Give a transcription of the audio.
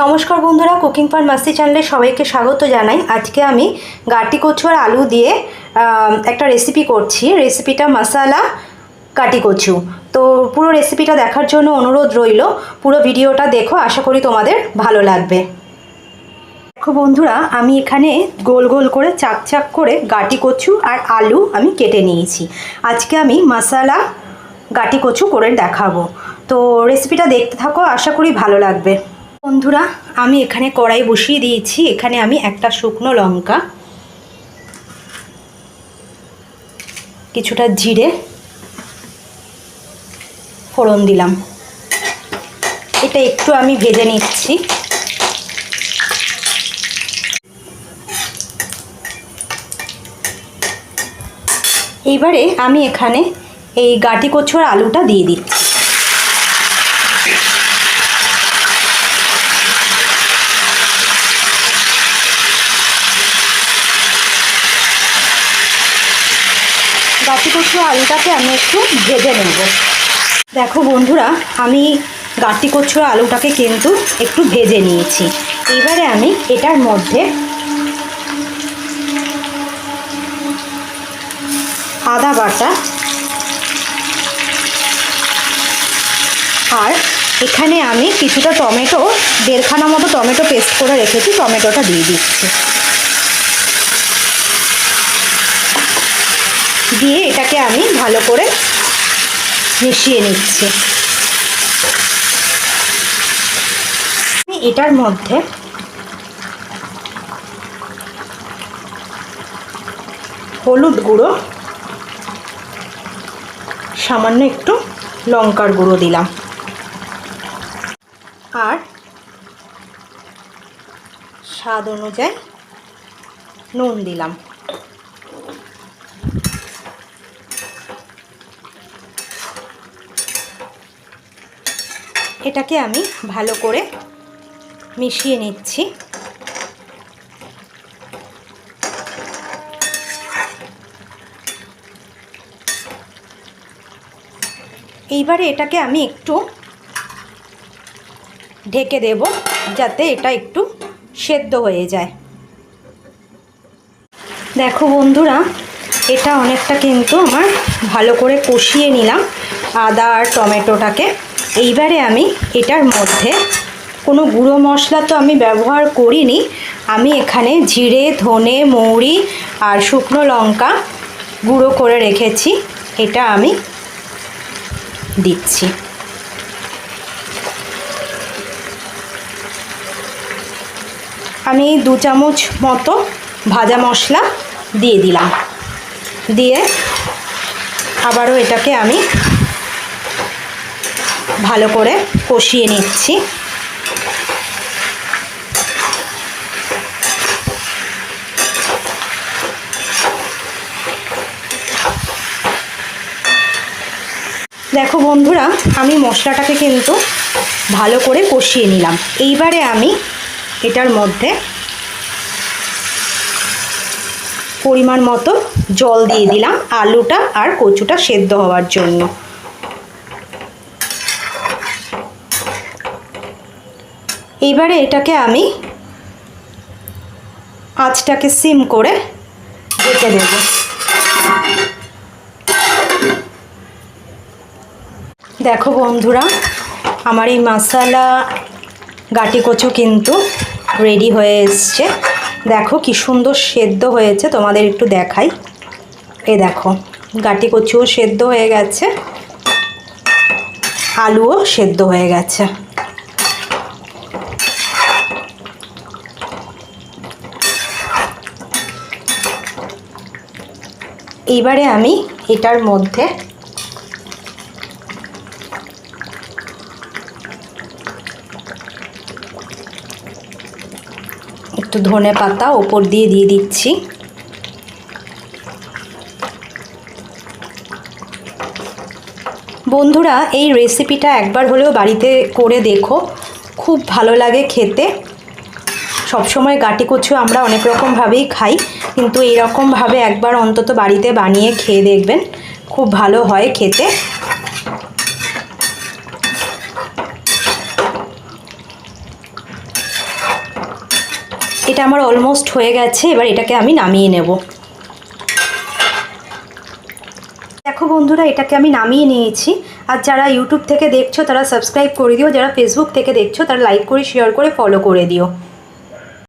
নমস্কার বন্ধুরা, cooking fur মাস্তি চ্যানেলে সবাইকে স্বাগত জানাই। আজকে আমি গাটি কচু আলু দিয়ে একটা রেসিপি করছি। রেসিপিটা মশালা কাটি কচু। তো পুরো রেসিপিটা দেখার জন্য অনুরোধ রইল। পুরো ভিডিওটা দেখো, আশা করি তোমাদের ভালো লাগবে। দেখো বন্ধুরা, আমি এখানে গোল গোল করে চাক চাক করে গাটি কচু আর আলু আমি কেটে নিয়েছি। আজকে আমি মশালা গাটি কচু করে দেখাবো। তো রেসিপিটা দেখতে থাকো, আশা করি ভালো লাগবে। বন্ধুরা, আমি এখানে কড়াই বসিয়ে দিয়েছি। এখানে আমি একটা শুকনো লঙ্কা, কিছুটা জিরে, ফোড়ন দিলাম। এটা একটু আমি ভেজে নিচ্ছি। এইবারে আমি এখানে এই গাটি কচুর আলুটা দিয়ে দিচ্ছি। কচু আলুটাকে আমি একটু ভেজে নেব। দেখো বন্ধুরা, আমি গাটি কচু আলুটাকে কিন্তু একটু ভেজে নিয়েছি। এবারে আমি এটার মধ্যে আদা বাটা আর এখানে আমি কিছুটা টমেটো, দেড়খানা মতো টমেটো পেস্ট করে রেখেছি, টমেটোটা দিয়ে দিচ্ছি। দিয়ে এটাকে আমি ভালো করে মিশিয়ে নিচ্ছি। আমি এটার মধ্যে হলুদ গুঁড়ো, সামান্য একটু লঙ্কার গুঁড়ো দিলাম। আর স্বাদ অনুযায়ী নুন দিলাম। এটাকে আমি ভালো করে মিশিয়ে নিচ্ছি। এইবারে এটাকে আমি একটু ঢেকে দেব যাতে এটা একটু সেদ্ধ হয়ে যায়। দেখো বন্ধুরা, এটা অনেকটা কিন্তু আমার ভালো করে কষিয়ে নিলাম আদা আর টমেটোটাকে। এইবারে আমি এটার মধ্যে কোনো গুঁড়ো মশলা তো আমি ব্যবহার করিনি। আমি এখানে জিরে, ধনে, মৌরি আর শুকনো লঙ্কা গুঁড়ো করে রেখেছি। এটা আমি দিচ্ছি। আমি দু চামচ মতো ভাজা মশলা দিয়ে দিলাম। দিয়ে আবারও এটাকে আমি ভালো করে কষিয়ে নিচ্ছি। দেখো বন্ধুরা, আমি মশলাটাকে কিন্তু ভালো করে কষিয়ে নিলাম। এইবারে আমি এটার মধ্যে পরিমাণ মতো জল দিয়ে দিলাম, আলুটা আর কচুটা সেদ্ধ হওয়ার জন্য। এইবারে এটাকে আমি আঁচটাকে সিম করে রেখে দেব। দেখো বন্ধুরা, আমার এই মশালা গাটি কচু কিন্তু রেডি হয়ে এসছে। দেখো কি সুন্দর সেদ্ধ হয়েছে, তোমাদের একটু দেখাই। এ দেখো, গাটি কচুও সেদ্ধ হয়ে গেছে, আলুও সেদ্ধ হয়ে গেছে। এইবারে আমি এটার মধ্যে একটু ধনে পাতা ওপর দিয়ে দিয়ে দিচ্ছি। বন্ধুরা, এই রেসিপিটা একবার হলেও বাড়িতে করে দেখো। খুব ভালো লাগে খেতে। সবসময় গাটি কচু আমরা অনেক রকমভাবেই খাই, কিন্তু এইরকমভাবে একবার অন্তত বাড়িতে বানিয়ে খেয়ে দেখবেন, খুব ভালো হয় খেতে। এটা আমার অলমোস্ট হয়ে গেছে, এবার এটাকে আমি নামিয়ে নেব। দেখো বন্ধুরা, এটাকে আমি নামিয়ে নিয়েছি। আর যারা ইউটিউব থেকে দেখছ, তারা সাবস্ক্রাইব করে দিও। যারা ফেসবুক থেকে দেখছ, তারা লাইক করে শেয়ার করে ফলো করে দিও।